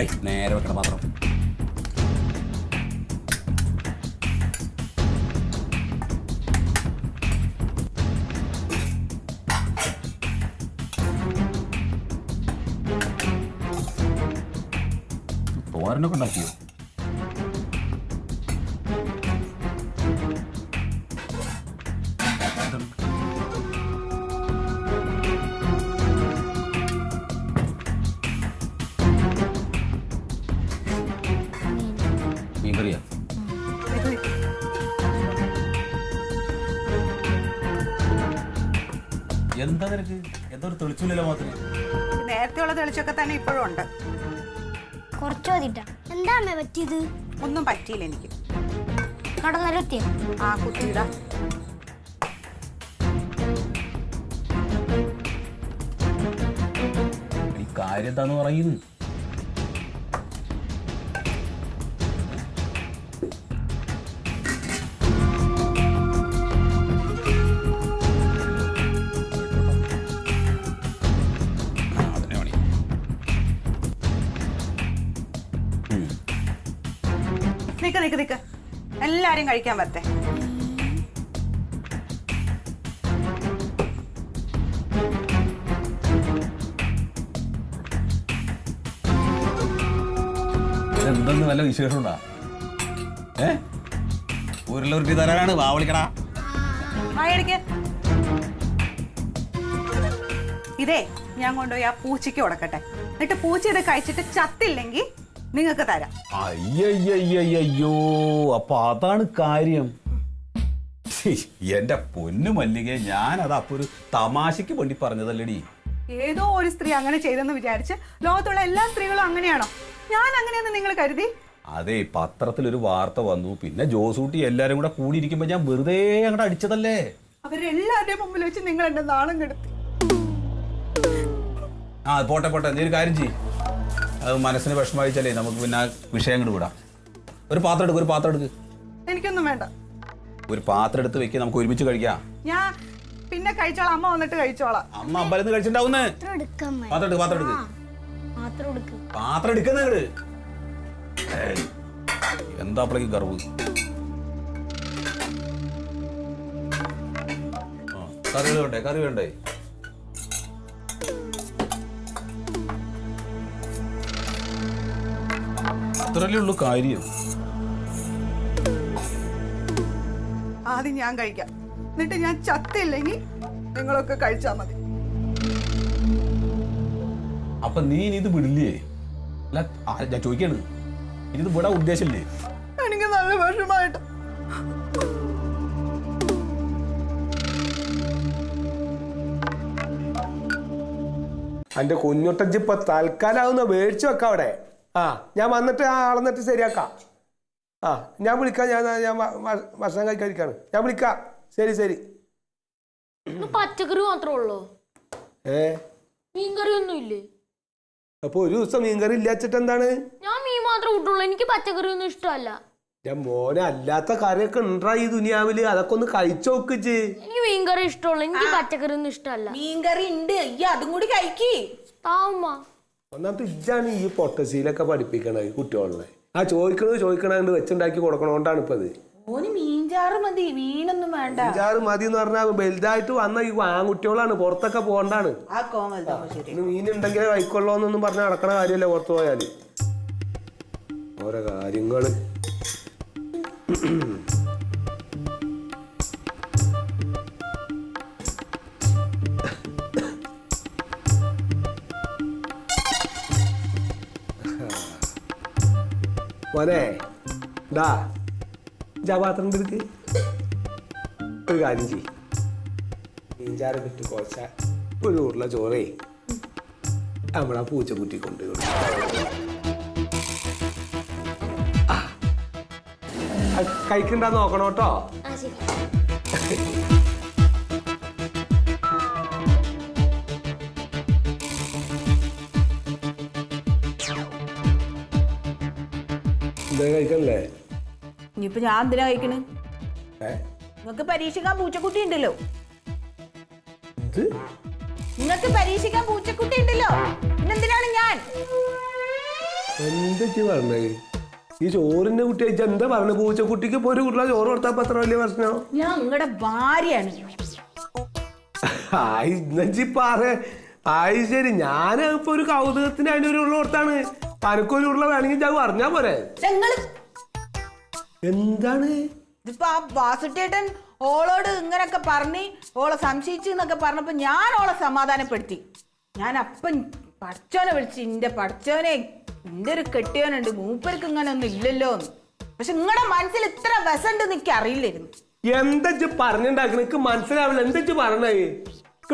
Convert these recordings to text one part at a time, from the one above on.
I നേരെ വെക്കണം തോരനൊക്കെ ഉണ്ടാക്കിയോ? എന്താ നിനക്ക്? എന്തോ ഒരു തെളിച്ചില്ലല്ലോ നേരത്തെ ഉള്ള തെളിച്ചൊക്കെ തന്നെ ഇപ്പോഴും ഉണ്ട്. കുറച്ച് മതിട്ടാ. എന്താ അമ്മ പറ്റിയത്? ഒന്നും പറ്റിയില്ല എനിക്ക്. കടന്നിരത്തിയ ആ കുട്ടിയുടെ ഈ കാര്യം എന്താന്ന് പറയുന്നു? നിക്ക് നിക്ക് നിക്ക്. എല്ലാരും കഴിക്കാൻ പറ്റേ ഇതെന്തെന്ന് വല്ല വിശേഷമുണ്ടാ? ഏ? തരാനാണ് വാ വിളിക്കടാ. ഇതേ ഞാൻ കൊണ്ടുപോയി ആ പൂച്ചയ്ക്ക് ഉടക്കട്ടെ എന്നിട്ട് പൂച്ച ഇത് കഴിച്ചിട്ട് ചത്തില്ലെങ്കിൽ നിങ്ങൾക്ക് തരാം. അയ്യോ അപ്പൊ അതാണ് കാര്യം. എന്റെ പൊന്നു ഞാൻ അത് അപ്പൊ ഒരു തമാശക്ക് വേണ്ടി പറഞ്ഞതല്ലേ ഏതോ ഒരു സ്ത്രീ അങ്ങനെ ചെയ്തെന്ന് വിചാരിച്ച് ലോകത്തുള്ള എല്ലാ സ്ത്രീകളും അങ്ങനെയാണോ? ഞാൻ അങ്ങനെയെന്ന് നിങ്ങൾ കരുതി? അതെ പത്രത്തിൽ ഒരു വാർത്ത വന്നു. പിന്നെ ജോസൂട്ടി എല്ലാരും കൂടെ കൂടിയിരിക്കുമ്പോ ഞാൻ വെറുതെ അങ്ങോട്ട് അടിച്ചതല്ലേ? അവരെല്ലാവരുടെയും മുമ്പിൽ വെച്ച് നിങ്ങൾ എന്റെ നാണം കെടുത്തി. ആ പോട്ടെ പോട്ടെ. നീ ഒരു കാര്യം ചെയ്യ്. അത് മനസ്സിന് വിഷമമായിച്ചല്ലേ? നമുക്ക് പിന്നെ ആ വിഷയം അങ്ങോട്ട് വിടാം. ഒരു പാത്രം എടുക്ക് ഒരു പാത്രം എടുക്ക്. എനിക്കൊന്നും വേണ്ട. ഒരു പാത്രം എടുത്ത് വെക്കാൻ നമുക്ക് ഒരുമിച്ച് കഴിക്കാം. ഞാൻ പിന്നെ കഴിച്ചോളാം. അമ്മ വന്നിട്ട് കഴിച്ചോളാം. അമ്മ അമ്പലത്തിൽ കഴിച്ചിട്ടുണ്ടാവുന്നേ? പാത്രം എടുക്ക് പാത്രം എടുക്ക് പാത്രം എടുക്ക. പാത്രം എടുക്കുന്ന എന്താ അപ്പളേക്ക് കറവ് കറി വേണ്ടേ കറി വേണ്ടേ? അത്രല്ലേ ഉള്ളൂ കാര്യം. ആദ്യം ഞാൻ കഴിക്കാം. എന്നിട്ട് ഞാൻ ചത്തില്ലെങ്കിൽ നിങ്ങളൊക്കെ കഴിച്ചാൽ മതി. അപ്പൊ നീ ഇനി ഇത് വിടില്ലേ? അല്ല ആ, ഞാൻ ചോദിക്കാണ്. ഇനി ഇത് വിടാൻ ഉദ്ദേശമില്ലേ എനിക്ക് നല്ല വിഷമായിട്ട്. എന്റെ കുഞ്ഞുട്ടഞ്ചിപ്പ ഇപ്പൊ തൽക്കാലാവുന്ന മേടിച്ചു വെക്കാം അവിടെ. ആ. ഞാൻ വന്നിട്ട് ആ അളന്നിട്ട് ശരിയാക്കാം. ആ. ഞാൻ വിളിക്കാം ഞാൻ ഞാൻ ഭക്ഷണം കഴിക്കാതിരിക്കാണ് ഞാൻ വിളിക്കാം. ശരി ശരി. പച്ചക്കറി മാത്രമേ ഉള്ളൂ. ഏ? മീൻകറി ഒന്നും ഇല്ലേ? അപ്പൊ ഒരു ദിവസം മീൻകറി ഇല്ലാച്ചിട്ട് എന്താണ്? ഞാൻ മീൻ മാത്രമേ കൂട്ടുള്ളൂ. എനിക്ക് പച്ചക്കറി ഒന്നും ഇഷ്ടമല്ല. ഞാൻ മോനെ അല്ലാത്ത കറിയൊക്കെ ഉണ്ടാ ഈ ദുനിയാവിൽ. അതൊക്കെ ഒന്ന് കഴിച്ചു നോക്കിച്ച് എനിക്ക് മീൻകറി ഇഷ്ടമുള്ളൂ. എനിക്ക് പച്ചക്കറി ഒന്നും ഇഷ്ടമല്ല. മീൻകറി ഉണ്ട്. അയ്യ അതും കൂടി കഴിക്കേ. താവുമ്മ ഒന്നാമത്തെ ഇജ്ജാണ് ഈ പൊട്ടസിയിലൊക്കെ പഠിപ്പിക്കണത് കുട്ടികളെ. ആ ചോദിക്കണത് ചോദിക്കണത് വെച്ചുണ്ടാക്കി കൊടുക്കണോണ്ടാണ് ഇപ്പൊ അത് ഓന് മീൻചാറ് മതി മീനൊന്നും വേണ്ട. അഞ്ചാറ് മതി എന്ന് പറഞ്ഞാൽ വലുതായിട്ട് വന്ന ഈ ആൺകുട്ടികളാണ് പുറത്തൊക്കെ പോകണ്ടാണ്. ആ കോമൽ ശരി. ഇന്ന് മീനുണ്ടെങ്കിലേ കഴിക്കൊള്ളൂന്നൊന്നും പറഞ്ഞ് നടക്കണ കാര്യമല്ല പുറത്തു പോയാൽ. ഓരോ കാര്യങ്ങൾ. മോനെ ഡാ ജാപാത്രം എടുക്ക്. ഒരു കാര്യം ചെയ് മീൻചാറ് വിട്ട് കുറച്ച ഒരു ഉരുള ചോറേ നമ്മളാ പൂച്ചക്കുട്ടി കൊണ്ട് കഴിക്കണ്ട നോക്കണം കേട്ടോ. ആ ശരി എന്താ കഴിക്കണല്ലേ ഇനിയിപ്പോ ഞാൻ എന്തിനാ കഴിക്കണ്? നിങ്ങക്ക് നിങ്ങൾക്ക് പരീക്ഷിക്കാൻ പൂച്ചക്കുട്ടി ഉണ്ടല്ലോ. നിങ്ങക്ക് നിങ്ങൾക്ക് പരീക്ഷിക്കാൻ പൂച്ചക്കുട്ടി ഉണ്ടല്ലോ. പിന്നെന്തിനാണ് ഞാൻ? എന്താ ഇജ്ജ് പറഞ്ഞത് ഈ ചോറിന്റെ കുട്ടി അയച്ച എന്താ പറഞ്ഞു? പൂച്ചക്കുട്ടിക്ക് ഇപ്പൊ ഒരു കുട്ടികളെ ചോറ് കൊടുത്താൽ അത്ര വലിയ പ്രശ്നം. ഞാൻ നിങ്ങളുടെ ഭാര്യയാണ്. ആയി ഇന്നജ്ജി പാറ ആയി ശരി. ഞാൻ ഇപ്പൊ ഒരു കൗതുകത്തിന് അതിന്റെ ഒരു ഉരുള കൊടുത്താണ്. അനക്കൊരു ഉരുള വേണമെങ്കിൽ ഞാൻ പറഞ്ഞാ പോരെ. എന്താണ്? ഇതിപ്പോ ആ വാസുട്ടേട്ടൻ ഓളോട് ഇങ്ങനൊക്കെ പറഞ്ഞ് ഓളെ സംശയിച്ചു എന്നൊക്കെ പറഞ്ഞപ്പോ ഞാൻ ഓളെ സമാധാനപ്പെടുത്തി. ഞാൻ അപ്പൻ പഠിച്ചോനെ വിളിച്ച് ഇന്റെ പഠിച്ചോനെ ഇന്റെ ഒരു കെട്ടിയോനുണ്ട് മൂപ്പർക്ക് ഇങ്ങനെ ഒന്നും ഇല്ലല്ലോ എന്ന് പക്ഷെ നിങ്ങളുടെ മനസ്സിൽ ഇത്ര വിസണ്ട് എനിക്ക് അറിയില്ലായിരുന്നു. എന്താ പറഞ്ഞിണ്ടാക്കണ? എനിക്ക് മനസ്സിലാവില്ല. എന്താ പറഞ്ഞേ?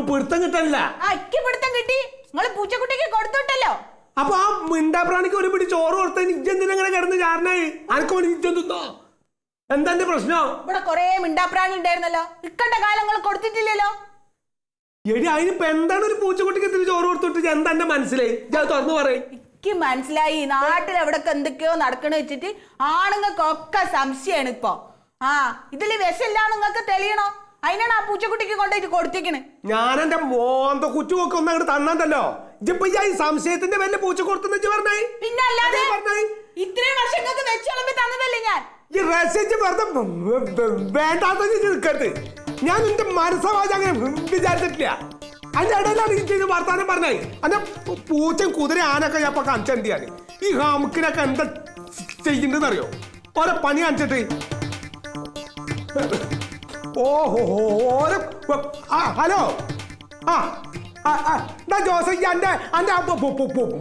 പിടുത്തം കിട്ടല്ല ആ ഇക്ക് പിടുത്തം കിട്ടി. നിങ്ങൾ പൂച്ചക്കുട്ടിക്ക് കൊടുത്തുവിട്ടല്ലോ. അപ്പൊ ആ മിണ്ടാപ്രാണിക്ക് ഒരു പിടി ചോറ് കൊടുത്ത ഇജ്ജെന്തിനാ ഇങ്ങനെ കിടന്ന് ചാരനായി ആർക്കും ഇജ്ജെന്തുന്നോ എന്താ എന്റെ പ്രശ്നം? ഇവിടെ കൊറേ മിണ്ടാപ്രാണി ഉണ്ടായിരുന്നല്ലോ. ഇക്കണ്ട കാലങ്ങൾ കൊടുത്തിട്ടില്ലല്ലോ. എടി അതിനിപ്പോ എന്താണ് ഒരു പൂച്ചക്കുട്ടിക്ക് ഇത്തിരി ചോറ് കൊടുത്തിട്ട് എന്താ എന്റെ മനസ്സിലായി ഞാൻ തുറന്നു പറയും. എനിക്ക് മനസ്സിലായി. നാട്ടിൽ എവിടൊക്കെ എന്തൊക്കെയോ നടക്കണ വെച്ചിട്ട് ആണുങ്ങൾക്കൊക്കെ സംശയമാണ് ഇപ്പൊ. ആ ഇതിൽ വിഷമില്ല നിങ്ങൾക്ക് തെളിയണോ? അതിനാണ് ആ പൂച്ചക്കുട്ടിക്ക് കൊണ്ടുപോയിട്ട് കൊടുത്തേക്കണ്. ഞാൻ എന്റെ മോന്ത കുറ്റുമൊക്കെ ഒന്ന് അങ്ങോട്ട് ഈ സംശയത്തിന്റെ വല്ല പൂച്ച കൊടുത്തെന്ന് വെച്ച് പറഞ്ഞേ. പിന്നെ അല്ലാതെ. ഇത്രയും വർഷങ്ങൾക്ക് വെച്ചോളമ്പി തന്നതല്ലേ ഞാൻ? ഈ റെസിച്ച് വെറുതെ വേണ്ടാത്ത നിൽക്കരുത്. ഞാൻ നിന്റെ മനസ്സവാജ് അങ്ങനെ വിചാരിച്ചിട്ടില്ല. അതിന്റെ ഇടയിലാണ് വർത്താനം പറഞ്ഞേ. അന്ന പൂച്ച കുതിര ആനൊക്കെ ഞാൻ ഇപ്പൊ കാണിച്ചാണ് ഈ ഹാമുക്കിനൊക്കെ എന്താ ചെയ്യുന്നതെന്ന് അറിയോ ഓരോ പണി കാണിച്ചിട്ട്. ഓരോ ആ ഹലോ. ആ ആ, ആ, ഡാ ജോസ് ഈ അന്റെ അന്റെ ആ പു- പു- പു- പു-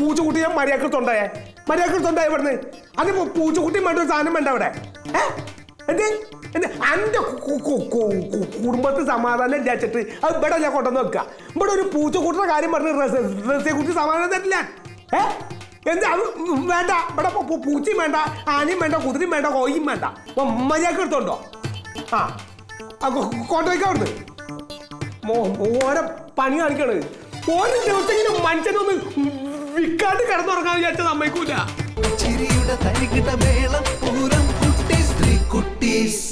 പൂച്ചക്കുട്ടി ഞാൻ മര്യാദക്കുണ്ടായേ മര്യാദക്കുണ്ടായ ഇവിടുന്ന്? അത് പൂച്ചുകുട്ടി ഒരു സാധനം വേണ്ട അവിടെ. എന്റെ കു- കുടുംബത്തിൽ സമാധാനം ഇല്ലാച്ചിട്ട് അത് ഇവിടെ ഞാൻ കൊണ്ടുവന്ന് വെക്കുക. ഇവിടെ ഒരു പൂച്ചക്കൂട്ടിന്റെ കാര്യം പറഞ്ഞ് റസിയെ കുറിച്ച് സമാധാനം തരില്ല. ഏ? എന്ത്? വേണ്ട. ഇവിടെ പൂച്ചയും വേണ്ട ആനയും വേണ്ട കുതിരയും വേണ്ട കോയും വേണ്ട. മര്യാദ എടുത്തോണ്ടോ ആ ആ, കൊ- മോ- ഓരോ പണി കാണിക്കണ്. ഓരോ ദിവസമെങ്കിലും മനുഷ്യനൊന്ന് വിൽക്കാണ്ട് കിടന്നുറങ്ങാൻ വിചാരിച്ചത് സമ്മതിക്കൂല. ചിരിയുടെ തരികിട മേളം പൂരം കുട്ടീസ് ത്രീ കുട്ടീസ്.